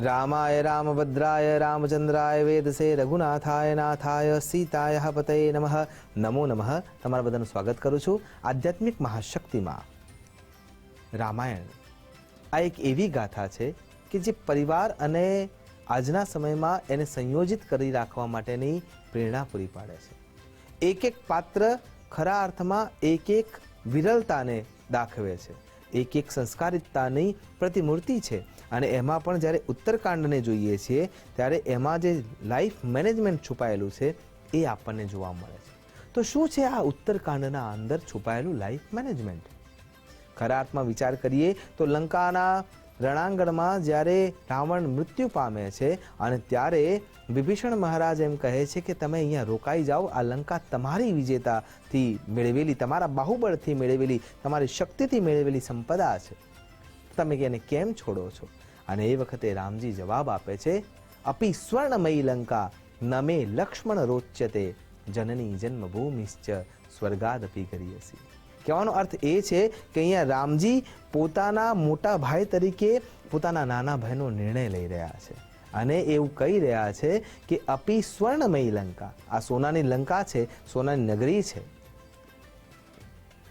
રામાય રામભદ્રાય રામચંદ્રાય વેદસે રઘુનાથાય નાથાય સીતાય પતય નમઃ નમો નમઃ તમારા બધાનું સ્વાગત કરું છું આધ્યાત્મિક મહાશક્તિમાં. રામાયણ આ એક એવી ગાથા છે કે જે પરિવાર અને આજના સમયમાં એને સંયોજિત કરી રાખવા માટેની પ્રેરણા પૂરી પાડે છે. એક એક પાત્ર ખરા અર્થમાં એક એક વિરલતાને દાખવે છે. એક એક સંસ્કારિતતાની પ્રતિમૂર્તિ છે. અને એમાં પણ જ્યારે ઉત્તરકાંડને જોઈએ છીએ, ત્યારે એમાં જે લાઈફ મેનેજમેન્ટ છુપાયેલું છે, એ આપણને જોવા મળે છે. તો શું છે આ ઉત્તરકાંડના અંદર છુપાયેલું લાઈફ મેનેજમેન્ટ? ખરા અર્થમાં વિચાર કરીએ તો લંકાના રણાંગણમાં જ્યારે રાવણ મૃત્યુ પામે છે અને ત્યારે વિભીષણ મહારાજ એમ કહે છે કે તમે અહીંયા રોકાઈ જાઓ, આ લંકા તમારી વિજેતાથી મેળવેલી, તમારા બાહુબળથી મેળવેલી, તમારી શક્તિથી મેળવેલી સંપદા છે. તમે એને કેમ છોડો છો? અને એ વખતે રામજી જવાબ આપે છે, અપી સ્વર્ણમયી લંકા, નમે લક્ષ્મણ રોચ્યતે, જનની જન્મભૂમિશ્ચ સ્વર્ગાદપી કરીયસી. કહેવાનો અર્થ એ છે કે અહીંયા રામજી પોતાના મોટા ભાઈ તરીકે પોતાના નાના ભાઈનો નિર્ણય લઈ રહ્યા છે. અને એવું કહી રહ્યા છે કે અપી સ્વર્ણમયી લંકા. આ સોનાની લંકા છે, સોનાની નગરી છે.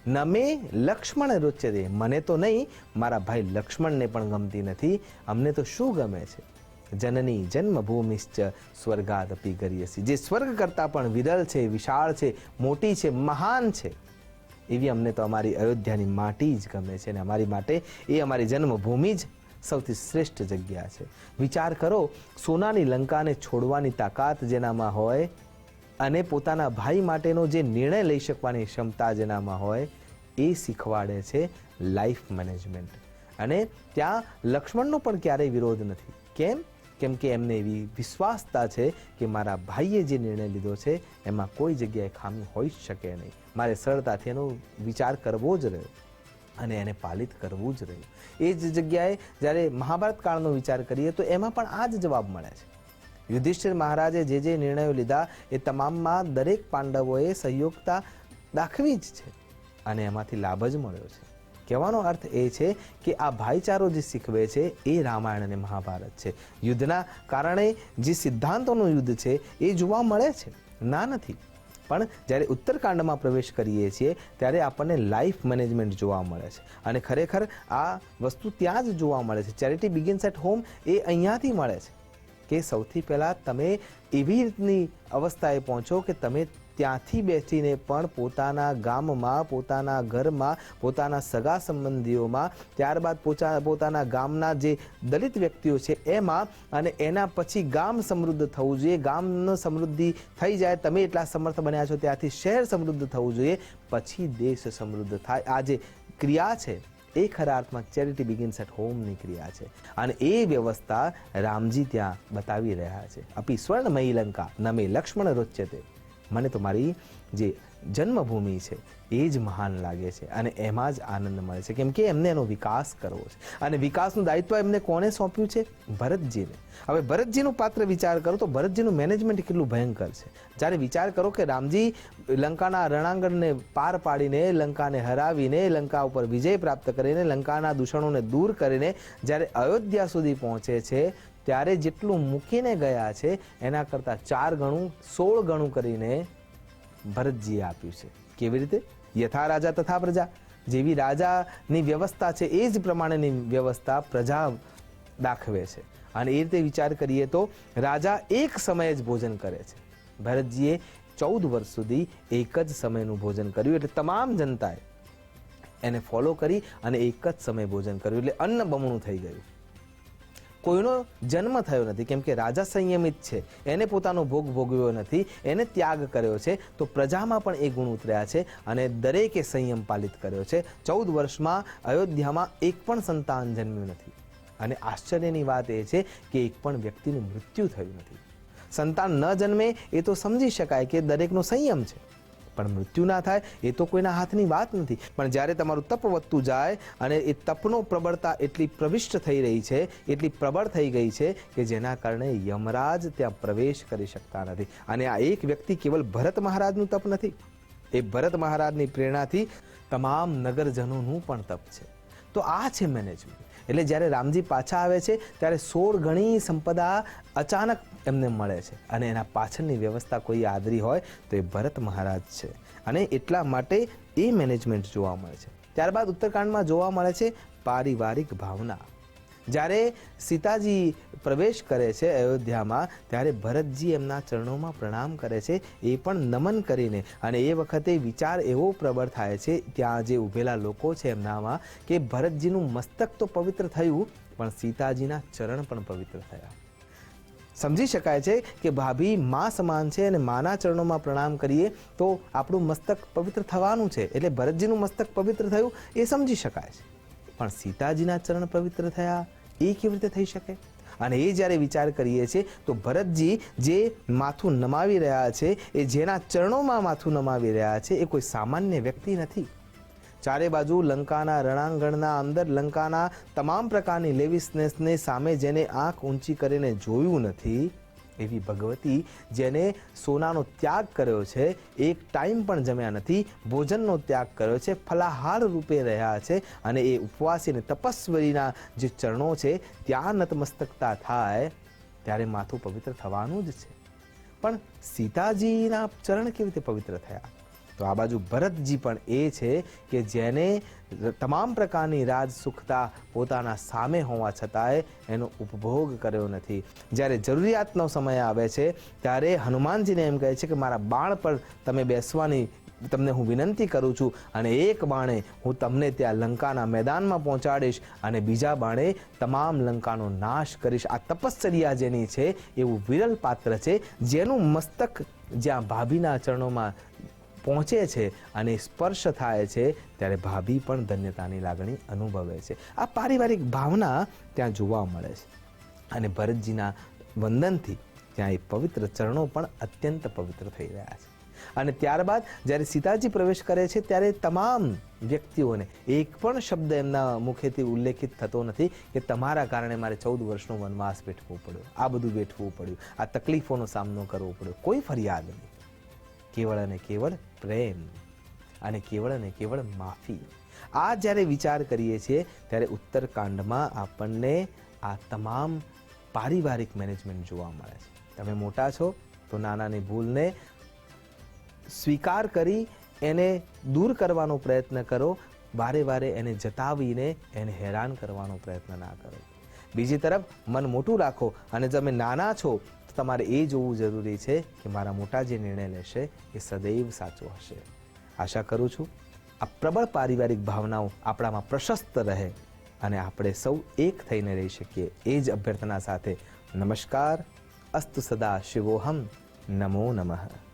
નમે લક્ષ્મણ રુચ્યતે મને તો નહીં, મારા ભાઈ લક્ષ્મણને પણ ગમતી નથી. અમને તો શું ગમે છે? જનની જન્મભૂમિશ્ચ સ્વર્ગાદપી કરીયસી જે સ્વર્ગ કરતાં પણ વિરલ છે, વિશાળ છે, મોટી છે, મહાન છે. એવી અમને તો અમારી અયોધ્યાની માટી જ ગમે છે અને અમારી માટે એ અમારી જન્મભૂમિ જ સૌથી શ્રેષ્ઠ જગ્યા છે. વિચાર કરો, સોનાની લંકાને છોડવાની તાકાત જેનામાં હોય અને પોતાના ભાઈ માટેનો જે નિર્ણય લઈ શકવાની ક્ષમતા જેનામાં હોય, એ શીખવાડે છે લાઈફ મેનેજમેન્ટ. અને ત્યાં લક્ષ્મણનો પણ ક્યારેય વિરોધ નથી. કેમ? કેમ કે એમને એવી વિશ્વાસતા છે કે મારા ભાઈએ જે નિર્ણય લીધો છે, એમાં કોઈ જગ્યાએ ખામી હોઈ શકે નહીં. મારે સરળતાથી એનો વિચાર કરવો જ રહ્યો અને એને પાલિત કરવું જ રહ્યું. એ જ જગ્યાએ જ્યારે મહાભારત કાળનો વિચાર કરીએ તો એમાં પણ આ જ જવાબ મળે છે. યુધિષ્ઠિર મહારાજે જે જે નિર્ણયો લીધા એ તમામમાં દરેક પાંડવોએ સહયોગતા દાખવી જ છે અને એમાંથી લાભ જ મળ્યો છે. કહેવાનો અર્થ એ છે કે આ ભાઈચારો જે શીખવે છે એ રામાયણ અને મહાભારત છે. યુદ્ધના કારણે જે સિદ્ધાંતોનું યુદ્ધ છે એ જોવા મળે છે. ના નથી. પણ જ્યારે ઉત્તરકાંડમાં પ્રવેશ કરીએ છીએ ત્યારે આપણને લાઈફ મેનેજમેન્ટ જોવા મળે છે. અને ખરેખર આ વસ્તુ ત્યાં જ જોવા મળે છે. ચેરિટી બિગિન્સ એટ હોમ એ અહીંયાથી મળે છે કે સૌથી પહેલાં તમે એવી રીતની અવસ્થાએ પહોંચો કે તમે ત્યાંથી બેસીને પણ પોતાના ગામમાં, પોતાના ઘરમાં, પોતાના સગા સંબંધીઓમાં, ત્યારબાદ પોતાના ગામના જે દલિત વ્યક્તિઓ છે એમાં અને એના પછી ગામ સમૃદ્ધ થવું જોઈએ. ગામનો સમૃદ્ધિ થઈ જાય, તમે એટલા સમર્થ બન્યા છો, ત્યાંથી શહેર સમૃદ્ધ થવું જોઈએ, પછી દેશ સમૃદ્ધ થાય. આ જે ક્રિયા છે, એ ખરા અર્થમાં ચેરિટી બિગિન્સ એટ હોમની ક્રિયા છે. અને એ વ્યવસ્થા રામજી ત્યાં બતાવી રહ્યા છે. અપી સ્વર્ણમયી લંકા નમે લક્ષ્મણ રોચ્યતે. મને તો મારી જે જન્મભૂમિ છે, એ જ મહાન લાગે છે અને એમાં જ આનંદ મળે છે. કેમ કે એમને એનો વિકાસ કરવો છે. અને વિકાસનું દાયિત્વ એમને કોને સોંપ્યું છે? ભરતજીને. હવે ભરતજીનું પાત્ર વિચાર કરો તો ભરતજીનું મેનેજમેન્ટ કેટલું ભયંકર છે. જ્યારે વિચાર કરો કે રામજી લંકાના રણાંગણને પાર પાડીને લંકાને હરાવીને લંકા ઉપર વિજય પ્રાપ્ત કરીને લંકાના દૂષણોને દૂર કરીને જ્યારે અયોધ્યા સુધી પહોંચે છે ત્યારે જેટલું મૂકીને ગયા છે, એના કરતાં ચાર ગણું, સોળ ગણું કરીને ભરતજીએ આપ્યું છે. કેવી રીતે? યથા રાજા તથા પ્રજા. જેવી રાજાની વ્યવસ્થા છે, એ જ પ્રમાણેની વ્યવસ્થા પ્રજા દાખવે છે. અને એ રીતે વિચાર કરીએ તો રાજા એક સમયે જ ભોજન કરે છે. ભરતજીએ ચૌદ વર્ષ સુધી એક જ સમયનું ભોજન કર્યું, એટલે તમામ જનતાએ એને ફોલો કરી અને એક જ સમયે ભોજન કર્યું, એટલે અન્ન બમણું થઈ ગયું. કોઈનો જન્મ થયો નથી. કેમ કે રાજા સંયમિત છે. એને પોતાનો ભોગ ભોગવ્યો નથી. એને ત્યાગ કર્યો છે. તો પ્રજામાં પણ એ ગુણ ઉતર્યા છે અને દરેકે સંયમ પાલિત કર્યો છે. ચૌદ વર્ષમાં અયોધ્યામાં એક પણ સંતાન જન્મ્યું નથી. અને આશ્ચર્યની વાત એ છે કે એક પણ વ્યક્તિનું મૃત્યુ થયું નથી. સંતાન ન જન્મે એ તો સમજી શકાય કે દરેકનો સંયમ છે. પણ મૃત્યુ ના થાય, એ તો કોઈના હાથની વાત નથી. પણ જ્યારે તમારું તપ વધતું જાય અને એ તપનો પ્રબળતા એટલી પ્રવિષ્ટ થઈ રહી છે, એટલી પ્રબળ થઈ ગઈ છે કે જેના કારણે યમરાજ ત્યાં પ્રવેશ કરી શકતા નથી. અને આ એક વ્યક્તિ કેવલ ભરત મહારાજનું તપ નથી, એ ભરત મહારાજની પ્રેરણાથી તમામ નગરજનોનું પણ તપ છે. તો આ છે મેનેજમેન્ટ એટલે જ્યારે રામજી પાછા આવે છે, ત્યારે સોળ ગણી સંપદા અચાનક એમને મળે છે અને એના પાછળની વ્યવસ્થા કોઈ આદરી હોય તો એ ભરત મહારાજ છે. અને એટલા માટે એ મેનેજમેન્ટ જોવા મળે છે. ત્યારબાદ ઉત્તરકાંડમાં જોવા મળે છે પારિવારિક ભાવના. જ્યારે સીતાજી પ્રવેશ કરે છે અયોધ્યામાં, ત્યારે ભરતજી એમના ચરણોમાં પ્રણામ કરે છે, એ પણ નમન કરીને. અને એ વખતે વિચાર એવો પ્રબળ થાય છે, ત્યાં જે ઊભેલા લોકો છે એમનામાં, કે ભરતજીનું મસ્તક તો પવિત્ર થયું, પણ સીતાજીના ચરણ પણ પવિત્ર થયા. સમજી શકાય છે કે ભાભી મા સમાન છે અને માના ચરણોમાં પ્રણામ કરીએ, તો આપણું મસ્તક પવિત્ર થવાનું છે. એટલે ભરતજીનું મસ્તક પવિત્ર થયું, એ સમજી શકાય છે. પણ સીતાજીના ચરણ પવિત્ર થયા એ કેવી રીતે થઈ શકે? અને એ જ્યારે વિચાર કરીએ છીએ, તો ભરતજી જે માથું નમાવી રહ્યા છે, એ જેના ચરણોમાં માથું નમાવી રહ્યા છે, એ કોઈ સામાન્ય વ્યક્તિ નથી. ચારે બાજુ લંકાના રણાંગણના અંદર લંકાના તમામ પ્રકારની લેવિસનેસને સામે જેને આંખ ઊંચી કરીને જોયું નથી એવી ભગવતી જેને સોનાનો ત્યાગ કર્યો છે. એક ટાઈમ પણ જમ્યા નથી, ભોજનનો ત્યાગ કર્યો છે, ફલાહાર રૂપે રહ્યા છે અને એ ઉપવાસી અને તપસ્વરીના જે ચરણો છે, ત્યાં નતમસ્તકતા થાય, ત્યારે માથું પવિત્ર થવાનું જ છે. પણ સીતાજીના ચરણ કેવી રીતે પવિત્ર થયા? તો આ બાજુ ભરતજી પણ એ છે કે જેને તમામ પ્રકારની રાજ સુખતા પોતાના સામે હોવા છતાંય એનો ઉપભોગ કર્યો નથી. જ્યારે જરૂરિયાતનો સમય આવે છે, ત્યારે હનુમાનજીને એમ કહે છે કે મારા બાણ પર તમે બેસવાની તમને હું વિનંતી કરું છું અને એક બાણે હું તમને ત્યાં લંકાના મેદાનમાં પહોંચાડીશ અને બીજા બાણે તમામ લંકાનો નાશ કરીશ. આ તપશ્ચર્યા જેની છે, એવું વિરલ પાત્ર છે, જેનું મસ્તક જ્યાં ભાભીના ચરણોમાં પહોંચે છે અને સ્પર્શ થાય છે, ત્યારે ભાભી પણ ધન્યતાની લાગણી અનુભવે છે. આ પારિવારિક ભાવના ત્યાં જોવા મળે છે. અને ભરતજીના વંદનથી ત્યાં એ પવિત્ર ચરણો પણ અત્યંત પવિત્ર થઈ રહ્યા છે. અને ત્યારબાદ જ્યારે સીતાજી પ્રવેશ કરે છે, ત્યારે તમામ વ્યક્તિઓને એક પણ શબ્દ એમના મુખેથી ઉલ્લેખિત થતો નથી કે તમારા કારણે મારે ચૌદ વર્ષનો વનવાસ વેઠવો પડ્યો. આ બધું વેઠવું પડ્યું. આ તકલીફોનો સામનો કરવો પડ્યો. કોઈ ફરિયાદ નહીં. કેવળ અને કેવળ પ્રેમ અને કેવળ અને કેવળ માફી. આ જ્યારે વિચાર કરીએ છીએ, ત્યારે ઉત્તરકાંડમાં આપણને આ તમામ પારિવારિક મેનેજમેન્ટ જોવા મળે છે. તમે મોટા છો, તો નાનાની ભૂલને સ્વીકાર કરી એને દૂર કરવાનો પ્રયત્ન કરો. વારે વારે એને જતાવીને એને હેરાન કરવાનો પ્રયત્ન ના કરો. બીજી તરફ, મન મોટું રાખો અને તમે નાના છો તમારે એ જોવું જરૂરી છે કે મારા મોટા જે નિર્ણય લેશે એ સદૈવ સાચો હશે. આશા કરું છું આ પ્રબળ પારિવારિક ભાવનાઓ આપણામાં પ્રશસ્ત રહે અને આપણે સૌ એક થઈને રહી શકીએ એ જ અભ્યર્થના સાથે નમસ્કાર. અસ્તુ સદા શિવોહમ. નમો નમઃ.